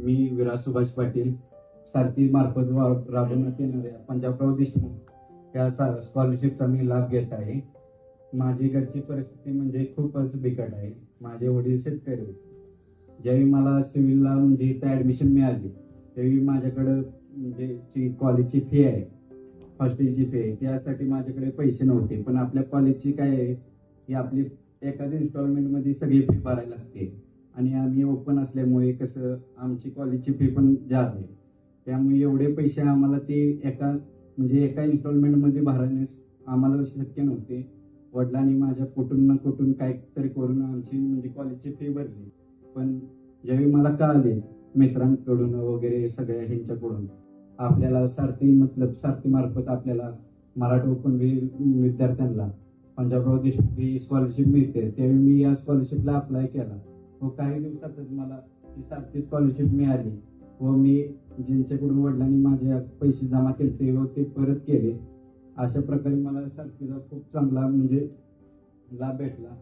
मी विराज सुभाष पाटील सारथी मार्फत राबवण्यात येणाऱ्या पंजाबराव देशमुख या स्कॉलरशिपचा मी लाभ घेत आहे. माझी घरची परिस्थिती म्हणजे खूपच बिकट आहे. माझे वडील शेतकरी होते ज्यावेळी मला सिव्हिलला म्हणजे इथं ऍडमिशन मिळाली त्यावेळी माझ्याकडं म्हणजे जी कॉलेजची फी आहे हॉस्टेलची फी आहे त्यासाठी माझ्याकडे पैसे नव्हते. पण आपल्या कॉलेजची काय आहे की आपली एकाच इन्स्टॉलमेंटमध्ये सगळी फी भरायला लागते. आणि आम्ही ओपन असल्यामुळे कसं आमची कॉलेजची फी पण जास्त आहे त्यामुळे एवढे पैसे आम्हाला ते एका म्हणजे एका इन्स्टॉलमेंटमध्ये भरण्यास आम्हाला शक्य नव्हते. वडिलांनी माझ्या कुठून ना कुठून काहीतरी करून आमची म्हणजे कॉलेजची फी भरली. पण ज्यावेळी मला कळाले मित्रांकडून वगैरे सगळ्या ह्यांच्याकडून आपल्याला सारथी मतलब सारथी मार्फत आपल्याला मराठी ओपन विद्यार्थ्यांना पंजाबराव देशमुख ही स्कॉलरशिप मिळते. त्यावेळी मी या स्कॉलरशिपला अप्लाय केला. व काही दिवसातच मला ही सारथी स्कॉलरशिप मिळाली व मी ज्यांच्याकडून वडिलांनी माझे पैसे जमा केले व ते परत केले. अशा प्रकारे मला सारथीचा खूप चांगला म्हणजे लाभ भेटला.